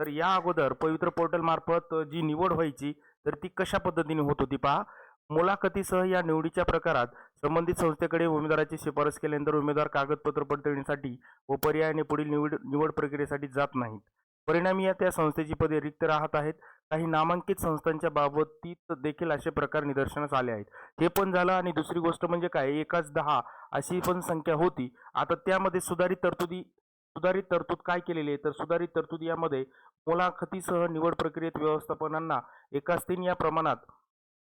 तर या अगोदर पवित्र पोर्टल मार्फत जी निवड व्हायची तर ती कशा पद्धतीने होत होती पहा. मुलाखतीसह या निवडीच्या प्रकारात संबंधित संस्थेकडे उमेदवाराची शिफारस केल्यानंतर उमेदवार कागदपत्र पडताळणीसाठी व पर्यायाने पुढील निवड निवड प्रक्रियेसाठी जात नाहीत. परिणामी या त्या संस्थेची पदे रिक्त राहत आहेत. काही नामांकित संस्थांच्या बाबतीत देखील असे प्रकार निदर्शनास आले आहेत. हे पण झालं आणि दुसरी गोष्ट म्हणजे काय? एकाच दहा अशी पण संख्या होती. आता त्यामध्ये सुधारित तरतुदी सुधारित तरतूद काय केलेली आहे? तर सुधारित तरतूद यामध्ये मुलाखतीसह निवड प्रक्रियेत व्यवस्थापनांना एकाच तीन या प्रमाणात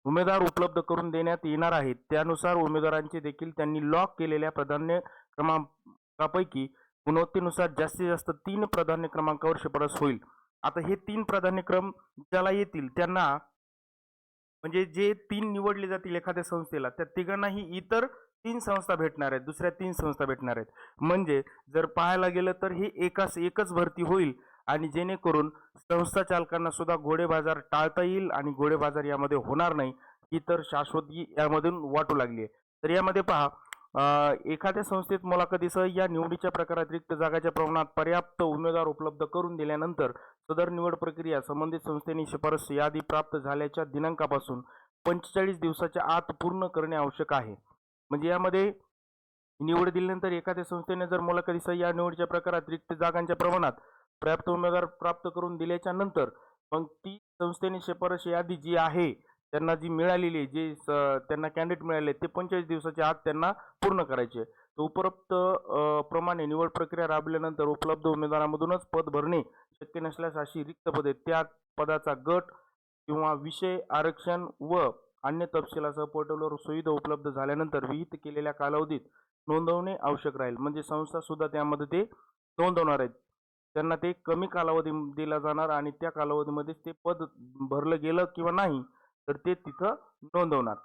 उमेदवार उपलब्ध करून देण्यात येणार आहेत. त्यानुसार उमेदवारांचे देखील त्यांनी लॉक केलेल्या प्राधान्य क्रमांकापैकी गुणवत्तेनुसार जास्तीत जास्त तीन प्राधान्य क्रमांकावर शिफारस होईल. आता हे तीन प्राधान्यक्रम ज्याला येतील त्यांना म्हणजे जे तीन निवडले जातील एखाद्या संस्थेला त्या तिघांनाही इतर तीन संस्था भेटणार आहेत दुसऱ्या तीन संस्था भेटणार आहेत. म्हणजे जर पाहायला गेलं तर हे एकाच एकच भरती होईल आणि जेणेकरून संस्था चालकांना सुद्धा घोडेबाजार टाळता येईल आणि घोडेबाजार यामध्ये होणार नाही ही तर शाश्वती यामधून वाटू लागली आहे. तर यामध्ये पहा एखाद्या संस्थेत मुलाखतीसह या निवडीच्या प्रकारात रिक्त जागाच्या प्रमाणात पर्याप्त उमेदवार उपलब्ध करून दिल्यानंतर सदर निवड प्रक्रिया संबंधित संस्थेने शिफारस यादी प्राप्त झाल्याच्या दिनांकापासून पंचेचाळीस दिवसाच्या आत पूर्ण करणे आवश्यक आहे. म्हणजे यामध्ये निवड दिल्यानंतर एखाद्या संस्थेने जर मुलाखतीसह या निवडीच्या प्रकारात रिक्त जागांच्या प्रमाणात पर्याप्त उमेदवार प्राप्त करून दिल्याच्या नंतर मग ती संस्थेने शिफारस यादी जी आहे त्यांना जी मिळालेली आहे जे स- त्यांना कॅन्डिडेट मिळाले ते पंचेचाळीस दिवसाच्या आत त्यांना पूर्ण करायचे तर उपरोक्त प्रमाणे निवड प्रक्रिया राबवल्यानंतर उपलब्ध उमेदवारांमधूनच पद भरणे शक्य नसल्यास अशी रिक्त पदे त्या पदाचा गट किंवा विषय आरक्षण व अन्य तपशिलासह पोर्टलवर सुविधा उपलब्ध झाल्यानंतर विहित केलेल्या कालावधीत नोंदवणे आवश्यक राहील. म्हणजे संस्था सुद्धा त्यामध्ये ते नोंदवणार आहेत. त्यांना ते कमी कालावधी दिला जाणार आणि त्या कालावधीमध्येच ते पद भरलं गेलं किंवा नाही तर ते तिथं नोंदवणार.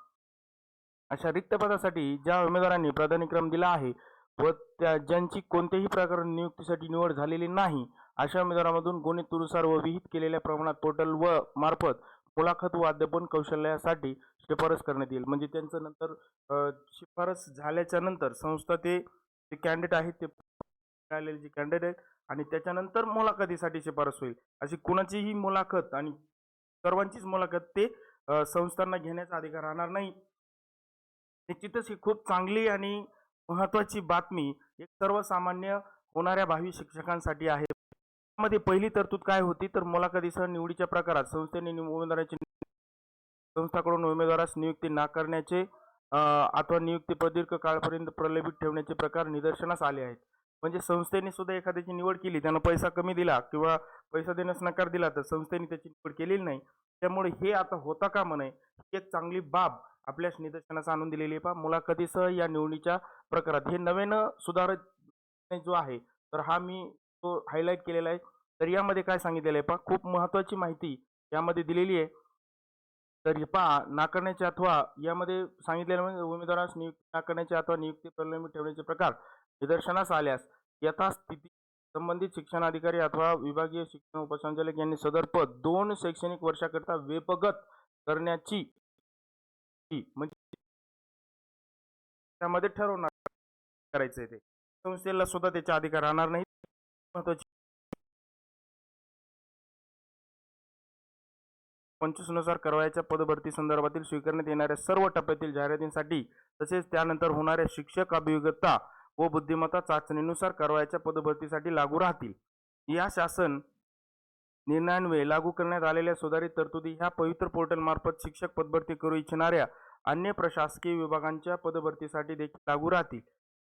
अशा रिक्त पदासाठी ज्या उमेदवारांनी प्राधान्यक्रम दिला आहे व त्या ज्यांची कोणत्याही प्रकरण नियुक्तीसाठी निवड झालेली नाही अशा उमेदवारांमधून गुणितनुसार व विहित केलेल्या प्रमाणात पोर्टल व मार्फत मुलाखत व अध्यापन कौशल्यासाठी शिफारस करण्यात येईल. म्हणजे त्यांचं नंतर शिफारस झाल्याच्यानंतर संस्था ते जे कॅन्डिडेट आहेत ते मिळालेले जे कॅन्डिडेट आणि त्याच्यानंतर मुलाखतीसाठी शिफारस होईल. अशी कुणाचीही मुलाखत आणि सर्वांचीच मुलाखत ते संस्थांना घेण्याचा अधिकार राहणार नाही. निश्चितच ही खूप चांगली आणि महत्वाची बातमी एक सर्वसामान्य होणाऱ्या भावी शिक्षकांसाठी आहे. त्यामध्ये पहिली तरतूद काय होती? तर मुलाखतीसह निवडीच्या प्रकारात संस्थेने उमेदवाराची संस्थाकडून उमेदवारास नियुक्ती नाकारण्याचे अथवा नियुक्ती प्रदीर्घ काळपर्यंत प्रलंबित ठेवण्याचे प्रकार निदर्शनास आले आहेत. म्हणजे संस्थेने सुद्धा एखाद्याची निवड केली त्यानं पैसा कमी दिला किंवा पैसा देण्यास नकार दिला तर संस्थेने त्याची निवड केलेली नाही. त्यामुळे हे आता होता का म्हणे? ही एक चांगली बाब आपल्याच निदर्शनास आणून दिलेली आहे पहा. मुलाखतीसह या निवडीच्या प्रकारात हे नव्यानं सुधारित जो आहे तर हा मी तो हायलाईट केलेला आहे. तर यामध्ये काय सांगितलेलं आहे पहा. खूप महत्वाची माहिती यामध्ये दिलेली आहे. तर पहा नाकारण्याचे अथवा यामध्ये सांगितलेलं म्हणजे उमेदवारास नियुक्ती नाकारण्याचे अथवा नियुक्ती प्रलंबित ठेवण्याचे प्रकार निदर्शनास आल्यास यथास्थिती संबंधित शिक्षणाधिकारी अथवा विभागीय शिक्षण उपसंचालक यांनी सदर पद दोन शैक्षणिक वर्षाकरता वेपगत करण्याची म्हणजे त्यामध्ये ठरवणार करायचं ते. संस्थेला सुद्धा त्याचा अधिकार राहणार नाही. महत्वाची पंचवीसनुसार करवायच्या पदभरती संदर्भातील स्वीकारण्यात येणाऱ्या सर्व टप्प्यातील जाहिरातींसाठी तसेच त्यानंतर होणाऱ्या शिक्षक अभियोग्यता व बुद्धिमत्ता चाचणीनुसार करवायच्या पदभरतीसाठी लागू राहतील. या शासन निर्णयान्वये लागू करण्यात आलेल्या सुधारित तरतुदी ह्या पवित्र पोर्टलमार्फत शिक्षक पदभरती करू इच्छिणाऱ्या अन्य प्रशासकीय विभागांच्या पदभरतीसाठी देखील लागू राहतील.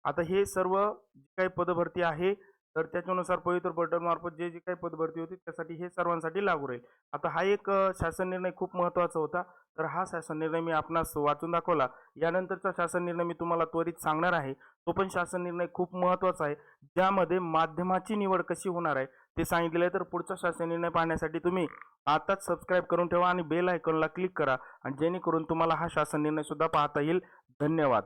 आता हे सर्व जी काही पदभरती आहे तर त्याच्यानुसार पवित्र पोर्टलमार्फत जे जे काही पदभरती होती त्यासाठी हे सर्वांसाठी लागू राहील. आता हा एक शासन निर्णय खूप महत्त्वाचा होता. तर हा शासन निर्णय मी आपणास वाचून दाखवला. यानंतरचा शासन निर्णय मी तुम्हाला त्वरित सांगणार आहे. तो पण शासन निर्णय खूप महत्त्वाचा आहे. ज्यामध्ये माध्यमाची निवड कशी होणार आहे ते सांगितलेलं आहे. तर पुढचा शासन निर्णय पाहण्यासाठी तुम्ही आताच सबस्क्राईब करून ठेवा आणि बेल आयकॉनला क्लिक करा. आणि जेणेकरून तुम्हाला हा शासन निर्णय सुद्धा पाहता येईल. धन्यवाद.